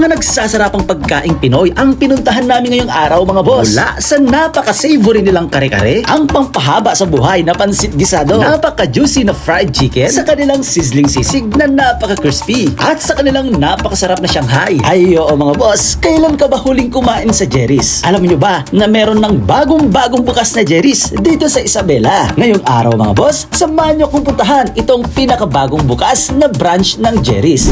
Mga nagsasarapang pagkaing Pinoy ang pinuntahan namin ngayong araw mga boss. Mula sa napaka-savory nilang kare-kare, ang pampahaba sa buhay na pansit gisado, napaka-juicy na fried chicken, sa kanilang sizzling sisig na napaka-crispy, at sa kanilang napakasarap na Shanghai. Ay oo mga boss, kailan ka ba huling kumain sa Jerry's? Alam niyo ba na meron ng bagong-bagong bukas na Jerry's dito sa Isabela? Ngayong araw mga boss, samahan niyo kung puntahan itong pinakabagong bukas na branch ng Jerry's.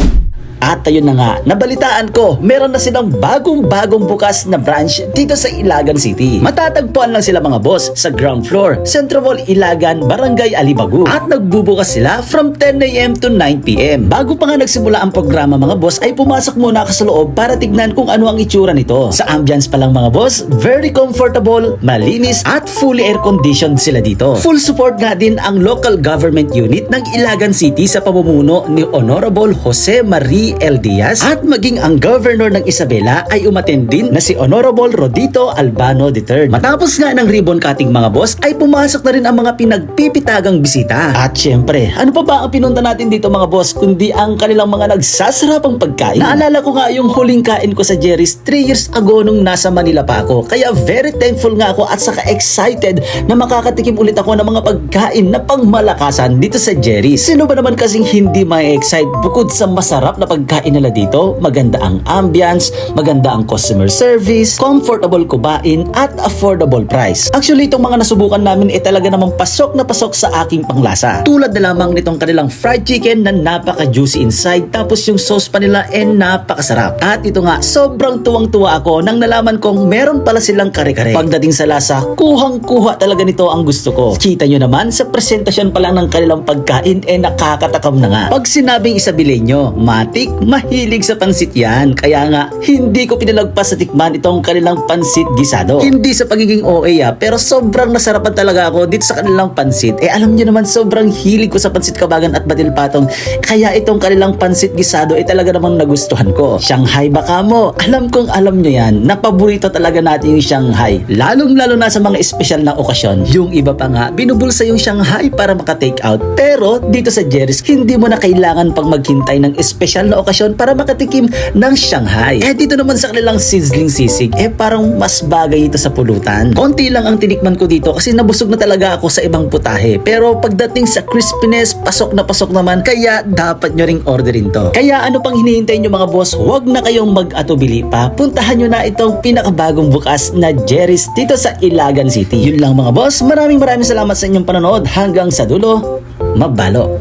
At ayun na nga, nabalitaan ko, meron na silang bagong-bagong bukas na branch dito sa Ilagan City. Matatagpuan lang sila mga boss sa ground floor, Central Mall Ilagan, Barangay Alibagu. At nagbubukas sila from 10am to 9pm. Bago pa nga nagsimula ang programa mga boss, ay pumasok muna ako sa loob para tignan kung ano ang itsura nito. Sa ambience pa lang mga boss, very comfortable, malinis at fully air conditioned sila dito. Full support nga din ang local government unit ng Ilagan City sa pamumuno ni Honorable Jose Marie L. Diaz at maging ang governor ng Isabela ay umattend din na si Honorable Rodito Albano III. Matapos nga ng ribbon cutting mga boss ay pumasok na rin ang mga pinagpipitagang bisita. At syempre, ano pa ba ang pinunta natin dito mga boss kundi ang kanilang mga nagsasarapang pagkain? Naalala ko nga yung huling kain ko sa Jerry's 3 years ago nung nasa Manila pa ako. Kaya very thankful nga ako at saka excited na makakatikim ulit ako ng mga pagkain na pangmalakasan dito sa Jerry's. Sino ba naman kasing hindi ma-excite bukod sa masarap na pagkain nila dito? Maganda ang ambience, maganda ang customer service, comfortable kubain at affordable price. Actually, itong mga nasubukan namin ay talaga namang pasok na pasok sa aking panglasa. Tulad na lamang nitong kanilang fried chicken na napaka-juicy inside tapos yung sauce pa nila ay napakasarap. At ito nga, sobrang tuwang-tuwa ako nang nalaman kong meron pala silang kare-kare. Pagdating sa lasa, kuhang-kuha talaga nito ang gusto ko. Kita nyo naman, sa presentasyon pa lang ng kanilang pagkain eh nakakatakam na nga. Pag sinabing Isabileño, matik, mahilig sa pansit yan. Kaya nga, hindi ko pinalagpas sa tikman itong kanilang pansit gisado. Hindi sa pagiging OA ah, pero sobrang nasarapan talaga ako dito sa kanilang pansit. Eh alam nyo naman, sobrang hilig ko sa pansit kabagan at batil patong. Kaya itong kanilang pansit gisado ay talaga namang nagustuhan ko. Shanghai baka mo, alam kong alam nyo yan, na paborito talaga natin yung Shanghai. Lalong lalo na sa mga espesyal na okasyon. Yung iba pa nga, binubulsa yung Shanghai para maka-take out. Pero dito sa Jerry's, hindi mo na kailangan pang maghintay ng espesyal na okasyon para makatikim ng Shanghai. Eh dito naman sa kanilang sizzling sisig, eh parang mas bagay ito sa pulutan. Konti lang ang tinikman ko dito kasi nabusog na talaga ako sa ibang putahe. Pero pagdating sa crispiness, pasok na pasok naman, kaya dapat nyo ring orderin to. Kaya ano pang hinihintay nyo mga boss, huwag na kayong mag-atubili pa. Puntahan nyo na itong pinakabagong bukas na Jerry's dito sa Ilagan City. Yun lang mga boss, maraming maraming salamat sa inyong panonood. Hanggang sa dulo, mabalo.